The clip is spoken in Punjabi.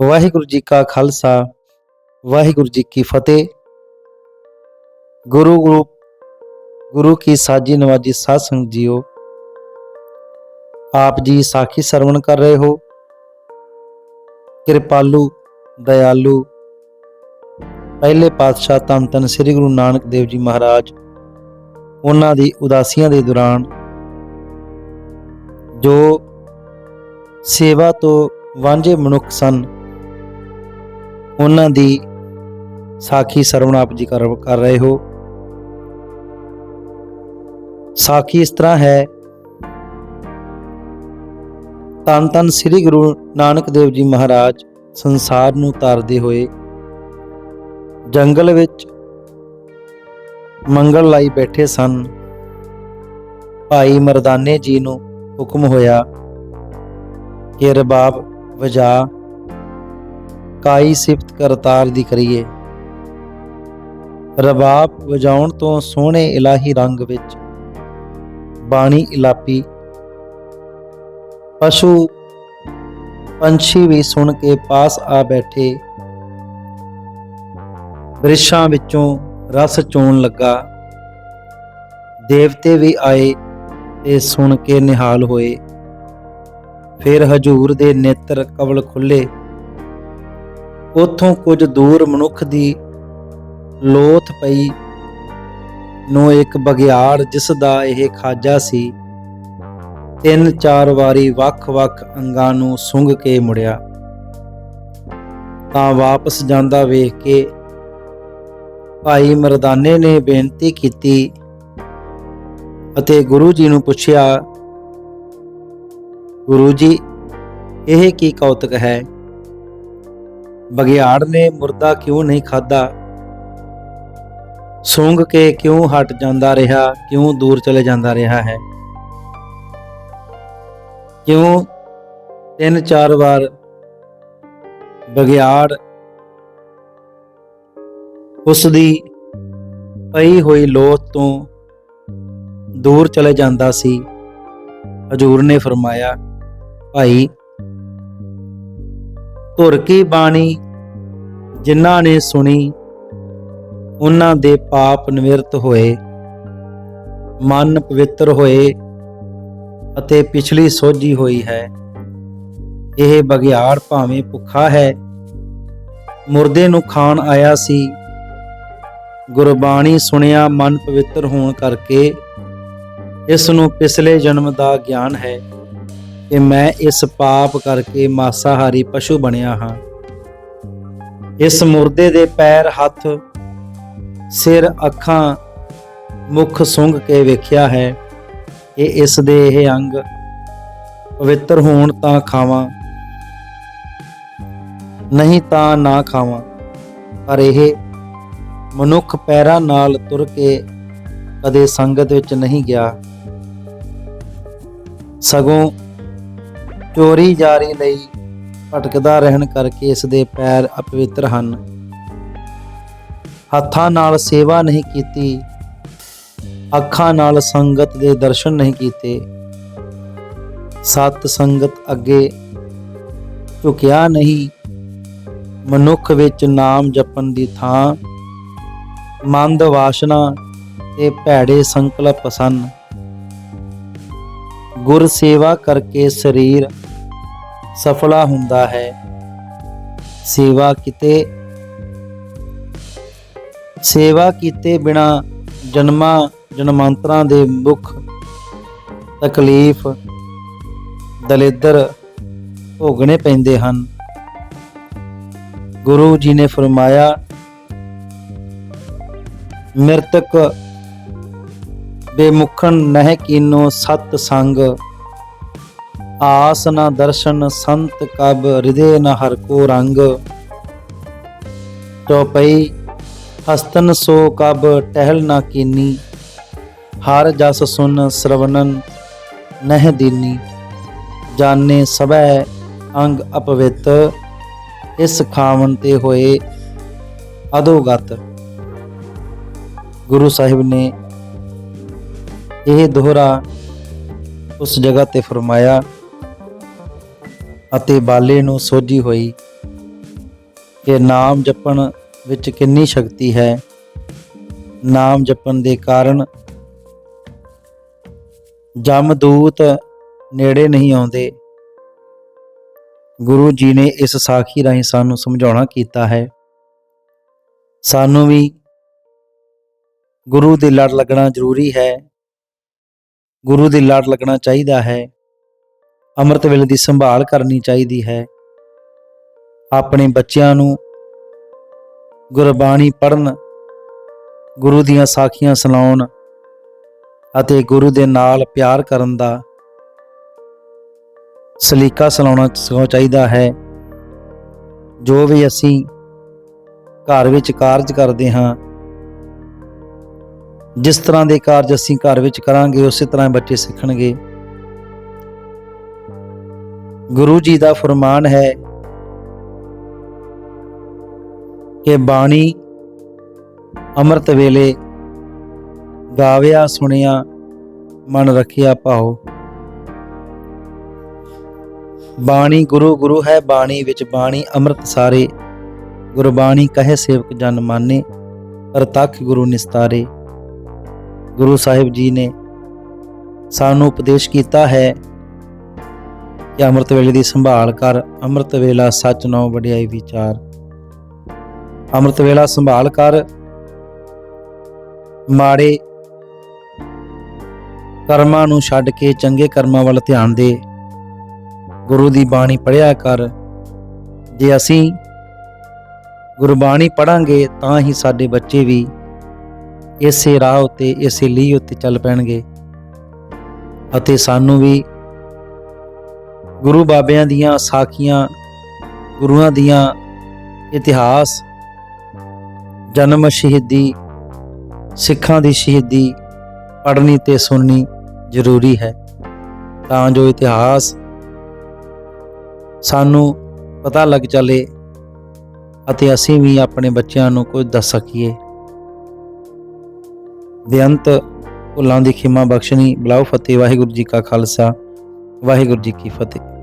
ਵਾਹਿਗੁਰੂ ਜੀ ਕਾ ਖਾਲਸਾ, ਵਾਹਿਗੁਰੂ ਜੀ ਕੀ ਫਤਿਹ। ਗੁਰੂ ਗੁਰੂ ਗੁਰੂ ਕੀ ਸਾਜੀ ਨਵਾਜੀ ਸਾਧ ਸੰਗਤ ਜੀਓ, ਆਪ ਜੀ ਸਾਖੀ ਸਰਵਣ ਕਰ ਰਹੇ ਹੋ। ਕਿਰਪਾਲੂ, ਦਇਆਲੂ, ਪਹਿਲੇ ਪਾਤਸ਼ਾਹ ਧੰਨ ਧੰਨ ਸ੍ਰੀ ਗੁਰੂ ਨਾਨਕ ਦੇਵ ਜੀ ਮਹਾਰਾਜ, ਉਹਨਾਂ ਦੀ ਉਦਾਸੀਆਂ ਦੇ ਦੌਰਾਨ ਜੋ ਸੇਵਾ ਤੋਂ ਵਾਂਝੇ ਮਨੁੱਖ ਸਨ ਉਹਨਾਂ ਦੀ ਸਾਖੀ ਸਰਵਣ ਆਪ ਜੀ ਕਰ ਕਰ ਰਹੇ ਹੋ। ਸਾਖੀ ਇਸ ਤਰ੍ਹਾਂ ਹੈ। ਤਨ ਤਨ ਸ੍ਰੀ ਗੁਰੂ ਨਾਨਕ ਦੇਵ ਜੀ ਮਹਾਰਾਜ ਸੰਸਾਰ ਨੂੰ ਤਾਰਦੇ ਹੋਏ ਜੰਗਲ ਵਿੱਚ ਮੰਗਲ ਲਾਈ ਬੈਠੇ ਸਨ। ਭਾਈ ਮਰਦਾਨੇ ਜੀ ਨੂੰ ਹੁਕਮ ਹੋਇਆ ਕਿ ਰਬਾਬ ਵਜਾ ਕਾਈ ਸਿਫਤ ਕਰਤਾਰ ਦੀ ਕਰੀਏ। ਰਬਾਬ ਵਜਾਉਣ ਤੋਂ ਸੋਹਣੇ ਇਲਾਹੀ ਰੰਗ ਵਿੱਚ ਬਾਣੀ ਇਲਾਪੀ। ਪਸ਼ੂ ਪੰਛੀ ਵੀ ਸੁਣ ਕੇ ਪਾਸ ਆ ਬੈਠੇ। ਬ੍ਰਿਸ਼ਾਂ ਵਿੱਚੋਂ ਰਸ ਚੋਣ ਲੱਗਾ। ਦੇਵਤੇ ਵੀ ਆਏ ਤੇ ਸੁਣ ਕੇ ਨਿਹਾਲ ਹੋਏ। ਫਿਰ ਹਜੂਰ ਦੇ ਨੇਤਰ ਕਵਲ ਖੁੱਲੇ। ਉਥੋਂ ਕੁਝ ਦੂਰ ਮਨੁੱਖ ਦੀ ਲੋਥ ਪਈ ਨੂੰ ਇੱਕ ਬਗਿਆੜ ਜਿਸ ਦਾ ਇਹ ਖਾਜਾ ਸੀ, ਤਿੰਨ ਚਾਰ ਵਾਰੀ ਵੱਖ-ਵੱਖ ਅੰਗਾਂ ਨੂੰ ਸੁੰਘ ਕੇ ਮੁੜਿਆ। ਤਾਂ ਵਾਪਸ ਜਾਂਦਾ ਵੇਖ ਕੇ ਭਾਈ ਮਰਦਾਨੇ ਨੇ ਬੇਨਤੀ ਕੀਤੀ ਅਤੇ ਗੁਰੂ ਜੀ ਨੂੰ ਪੁੱਛਿਆ, ਗੁਰੂ ਜੀ, ਇਹ ਕੀ ਕੌਤਕ ਹੈ? ਬਗਿਆੜ ਨੇ ਮੁਰਦਾ ਕਿਉਂ ਨਹੀਂ ਖਾਦਾ ਸੁੰਘ ਕੇ ਕਿਉਂ ਹਟ ਜਾਂਦਾ ਰਿਹਾ? ਕਿਉਂ ਦੂਰ ਚਲੇ ਜਾਂਦਾ ਰਿਹਾ ਹੈ? ਕਿਉਂ ਤਿੰਨ ਚਾਰ ਵਾਰ ਬਗਿਆੜ ਉਸ ਦੀ ਪਈ ਹੋਈ ਲੋਥ ਤੋਂ ਦੂਰ ਚਲੇ ਜਾਂਦਾ ਸੀ? ਹਜੂਰ ਨੇ ਫਰਮਾਇਆ, ਭਾਈ, ਧੁਰ ਕੀ ਬਾਣੀ ਜਿਨ੍ਹਾਂ ਨੇ ਸੁਣੀ, ਉਹਨਾਂ ਦੇ ਪਾਪ ਨਿਵਰਤ ਹੋਏ, ਮਨ ਪਵਿੱਤਰ ਹੋਏ ਅਤੇ ਪਿਛਲੀ ਸੋਝੀ ਹੋਈ ਹੈ। ਇਹ ਬਗਿਆੜ ਭਾਵੇਂ ਭੁੱਖਾ ਹੈ। ਮੁਰਦੇ ਨੂੰ ਖਾਣ ਆਇਆ ਸੀ। ਗੁਰਬਾਣੀ ਸੁਣਿਆ ਮਨ ਪਵਿੱਤਰ ਹੋਣ ਕਰਕੇ ਇਸ ਨੂੰ ਪਿਛਲੇ ਜਨਮ ਦਾ ਗਿਆਨ ਹੈ ਕਿ ਮੈਂ ਇਸ ਪਾਪ ਕਰਕੇ ਮਾਸਾਹਾਰੀ ਪਸ਼ੂ ਬਣਿਆ ਹਾਂ। ਇਸ ਮੁਰਦੇ ਦੇ ਪੈਰ ਹੱਥ, ਸਿਰ ਅੱਖਾਂ ਮੁਖ ਸੁੰਘ ਕੇ ਵੇਖਿਆ ਹੈ। ਕਿ ਇਸ ਦੇ ਇਹ ਅੰਗ ਪਵਿੱਤਰ ਹੋਣ ਤਾਂ ਖਾਵਾਂ, ਨਹੀਂ ਤਾਂ ਨਾ ਖਾਵਾਂ, ਪਰ ਇਹ ਮਨੁੱਖ ਪੈਰਾਂ ਨਾਲ ਤੁਰ ਕੇ ਕਦੇ ਸੰਗਤ ਵਿੱਚ ਨਹੀਂ ਗਿਆ। ਸਗੋਂ ਚੋਰੀ ਜਾਰੀ ਲਈ ਭਟਕਦਾ ਰਹਿਣ ਕਰਕੇ ਇਸ ਦੇ ਪੈਰ ਅਪਵਿੱਤਰ ਹਨ। ਹੱਥਾਂ ਨਾਲ ਸੇਵਾ ਨਹੀਂ ਕੀਤੀ, ਅੱਖਾਂ ਨਾਲ ਸੰਗਤ ਦੇ ਦਰਸ਼ਨ ਨਹੀਂ ਕੀਤੇ। ਸਤ ਸੰਗਤ ਅੱਗੇ ਝੁਕਿਆ ਨਹੀਂ। ਮਨੁੱਖ ਵਿੱਚ ਨਾਮ ਜਪਣ ਦੀ ਥਾਂ, ਮੰਦ ਵਾਸ਼ਨਾ ਤੇ ਭੈੜੇ ਸੰਕਲਪ ਸਨ। ਗੁਰ ਸੇਵਾ ਕਰਕੇ ਸਰੀਰ ਸਫਲਾ ਹੁੰਦਾ ਹੈ। ਸੇਵਾ ਕਿਤੇ, ਸੇਵਾ ਕੀਤੇ ਬਿਨਾ ਜਨਮਾਂ ਜਨਮਾਂਤਰਾਂ ਦੇ ਮੁਖ ਤਕਲੀਫ ਦਲਿੱਦਰ ਭੋਗਣੇ ਪੈਂਦੇ ਹਨ। ਗੁਰੂ ਜੀ ਨੇ ਫਰਮਾਇਆ, ਮਿਰਤਕ ਬੇਮੁਖਨ ਨਹਿ ਕੀਨੋ ਸਤ ਸੰਗ। ਆਸ ਨਾ ਦਰਸ਼ਨ ਸੰਤ ਕਬ ਹਿਰਦੇ ਨ ਹਰ ਕੋ ਰੰਗ। ਚੌਪਈ ਹਸਤਨ ਸੋ ਕਬ ਟਹਿਲ ਨਾ ਕੀਨੀ। ਹਰ ਜਸ ਸੁਨ ਸਰਵਨਨ ਨਹਿ ਦੀਨੀ। ਜਾਣੇ ਸਭੈ ਅੰਗ ਅਪਵਿੱਤ, ਇਸ ਖਾਵਨ ਤੇ ਹੋਏ ਅਦੋਗਤ ਗੁਰੂ ਸਾਹਿਬ ਨੇ ਇਹ ਦੋਹਰਾ ਉਸ ਜਗ੍ਹਾ ਤੇ ਫਰਮਾਇਆ ਅਤੇ ਬਾਲੇ ਨੂੰ ਸੋਝੀ ਹੋਈ ਕਿ ਨਾਮ ਜਪਣ ਵਿੱਚ ਕਿੰਨੀ ਸ਼ਕਤੀ ਹੈ। ਨਾਮ ਜਪਣ ਦੇ ਕਾਰਨ ਜਮਦੂਤ ਨੇੜੇ ਨਹੀਂ ਆਉਂਦੇ। ਗੁਰੂ ਜੀ ਨੇ ਇਸ ਸਾਖੀ ਰਾਹੀਂ ਸਾਨੂੰ ਸਮਝਾਉਣਾ ਕੀਤਾ ਹੈ। ਸਾਨੂੰ ਵੀ ਗੁਰੂ ਦੇ ਲੜ ਲੱਗਣਾ ਜ਼ਰੂਰੀ ਹੈ। ਗੁਰੂ ਦੇ ਲੜ ਲੱਗਣਾ ਚਾਹੀਦਾ ਹੈ। ਅੰਮ੍ਰਿਤ ਵੇਲੇ ਦੀ ਸੰਭਾਲ ਕਰਨੀ ਚਾਹੀਦੀ ਹੈ। ਆਪਣੇ ਬੱਚਿਆਂ ਨੂੰ ਗੁਰਬਾਣੀ ਪੜ੍ਹਨ, ਗੁਰੂ ਦੀਆਂ ਸਾਖੀਆਂ ਸੁਣਾਉਣ ਅਤੇ ਗੁਰੂ ਦੇ ਨਾਲ ਪਿਆਰ ਕਰਨ ਦਾ ਸਲੀਕਾ ਸੁਣਾਉਣਾ ਚਾਹੀਦਾ ਹੈ। ਜੋ ਵੀ ਅਸੀਂ ਘਰ ਵਿੱਚ ਕਾਰਜ ਕਰਦੇ ਹਾਂ ਜਿਸ ਤਰ੍ਹਾਂ ਦੇ ਕਾਰਜ ਅਸੀਂ ਘਰ ਵਿੱਚ ਕਰਾਂਗੇ, ਉਸੇ ਤਰ੍ਹਾਂ ਬੱਚੇ ਸਿੱਖਣਗੇ। ਗੁਰੂ ਜੀ ਦਾ ਫਰਮਾਨ ਹੈ ਕਿ ਬਾਣੀ ਅੰਮ੍ਰਿਤ ਵੇਲੇ ਗਾਵਿਆ, ਸੁਣਿਆ, ਮਨ ਰੱਖਿਆ ਭਾਉ ਬਾਣੀ ਗੁਰੂ ਗੁਰੂ ਹੈ, ਬਾਣੀ ਵਿੱਚ ਬਾਣੀ ਅੰਮ੍ਰਿਤ ਸਾਰੇ। ਗੁਰਬਾਣੀ ਕਹੇ ਸੇਵਕ ਜਨ ਮਾਨੇ, ਪ੍ਰਤੱਖ ਗੁਰੂ ਨਿਸਤਾਰੇ। ਗੁਰੂ ਸਾਹਿਬ ਜੀ ਨੇ ਸਾਨੂੰ ਉਪਦੇਸ਼ ਕੀਤਾ ਹੈ ਕਿ ਅੰਮ੍ਰਿਤ ਵੇਲੇ ਦੀ ਸੰਭਾਲ ਕਰ, ਅੰਮ੍ਰਿਤ ਵੇਲਾ ਸੱਚ ਨੋ ਵਡਿਆਈ ਵਿਚਾਰ। ਅੰਮ੍ਰਿਤ ਵੇਲਾ ਸੰਭਾਲ ਕਰ, ਮਾੜੇ ਕਰਮਾਂ ਨੂੰ ਛੱਡ ਕੇ ਚੰਗੇ ਕਰਮਾਂ ਵੱਲ ਧਿਆਨ ਦੇ। ਗੁਰੂ ਦੀ ਬਾਣੀ ਪੜ੍ਹਿਆ ਕਰ। ਜੇ ਅਸੀਂ ਗੁਰਬਾਣੀ ਪੜਾਂਗੇ ਤਾਂ ਹੀ ਸਾਡੇ ਬੱਚੇ ਵੀ ਇਸੇ ਰਾਹ ਉੱਤੇ, ਇਸੇ ਲੀਹ ਉੱਤੇ ਚੱਲ ਪੈਣਗੇ। ਅਤੇ ਸਾਨੂੰ ਵੀ ਗੁਰੂ ਬਾਬਿਆਂ ਦੀਆਂ ਸਾਖੀਆਂ, ਗੁਰੂਆਂ ਦੀਆਂ ਇਤਿਹਾਸ, ਜਨਮ ਸ਼ਹੀਦੀ, ਸਿੱਖਾਂ ਦੀ ਸ਼ਹੀਦੀ ਪੜ੍ਹਨੀ ਤੇ ਸੁਣਨੀ ਜ਼ਰੂਰੀ ਹੈ। ਤਾਂ ਜੋ ਇਤਿਹਾਸ ਸਾਨੂੰ ਪਤਾ ਲੱਗ ਚੱਲੇ ਅਤੇ ਅਸੀਂ ਵੀ ਆਪਣੇ ਬੱਚਿਆਂ ਨੂੰ ਕੁਝ ਦੱਸ ਸਕੀਏ। ਬੇਅੰਤ ਭੁੱਲਾਂ ਦੀ ਖਿਮਾ ਬਖਸ਼ਣੀ। ਬਲਾਉ ਫਤਿਹ, ਵਾਹਿਗੁਰੂ ਜੀ ਕਾ ਖਾਲਸਾ, ਵਾਹਿਗੁਰੂ ਜੀ ਕੀ ਫਤਿਹ।